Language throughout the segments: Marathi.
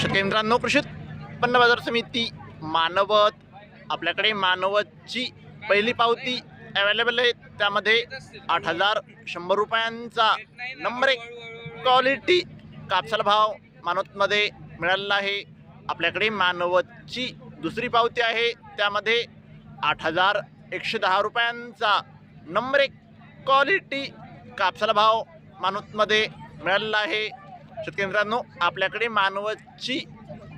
शेतकरी मित्रांनो कृषी उत्पन्न बाजार समिती मानवत. आपल्याकडे मानवतची पहिली पावती अवेलेबल आहे. त्यामध्ये आठ हजार शंभर रुपयांचा नंबर एक क्वालिटी कापसाला भाव मानवतमध्ये मिळालेला आहे. आपल्याकडे मानवतची दुसरी पावती आहे. त्यामध्ये आठ हजार एकशे दहा रुपयांचा नंबर एक क्वालिटी कापसाला भाव मानवतमध्ये मिळालेला आहे. शेतकरी मित्रांनो आपल्याकडे मानवतची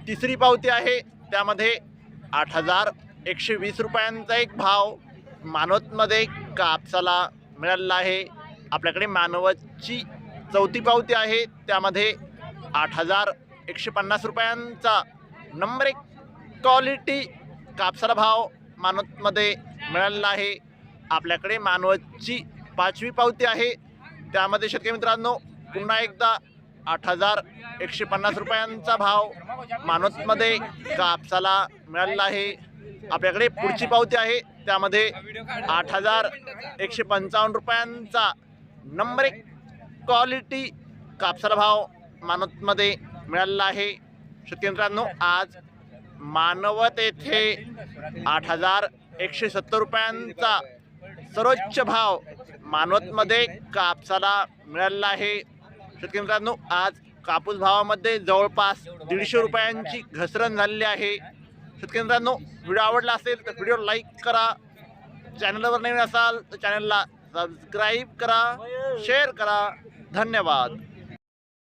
तिसरी पावती आहे. त्यामध्ये आठ हजार एकशे वीस रुपयांचा एक भाव मानवतमध्ये कापसाला मिळालेला आहे. आपल्याकडे मानवतची चौथी पावती आहे. त्यामध्ये आठ हजार एकशे पन्नास रुपयांचा नंबर एक क्वालिटी कापसाला भाव मानवतमध्ये मिळालेला आहे. आपल्याकडे मानवतची पाचवी पावती आहे. त्यामध्ये शेतकरी मित्रांनो पुन्हा एकदा आठ हजार एकशे पन्नास रुपयांचा भाव मानवतमध्ये कापसाला मिळालेला आहे. आपल्याकडे पुढची पावती आहे. त्यामध्ये आठ हजार एकशे पंचावन्न रुपयांचा नंबर एक क्वालिटी कापसाला भाव मानवतमध्ये मिळालेला आहे. शेतकऱ्यांनो आज मानवत येथे आठ हजार एकशे सत्तर रुपयांचा सर्वोच्च भाव मानवतमध्ये कापसाला मिळालेला आहे. शेतकरी मित्रांनो आज कापूस भावामध्ये जवळपास दीडशे रुपयांची घसरण झालेली आहे. शेतकरी मित्रांनो व्हिडिओ आवडला असेल तर व्हिडिओ लाईक करा. चॅनलवर नवीन असाल तर चॅनलला सबस्क्राईब करा शेअर करा. धन्यवाद.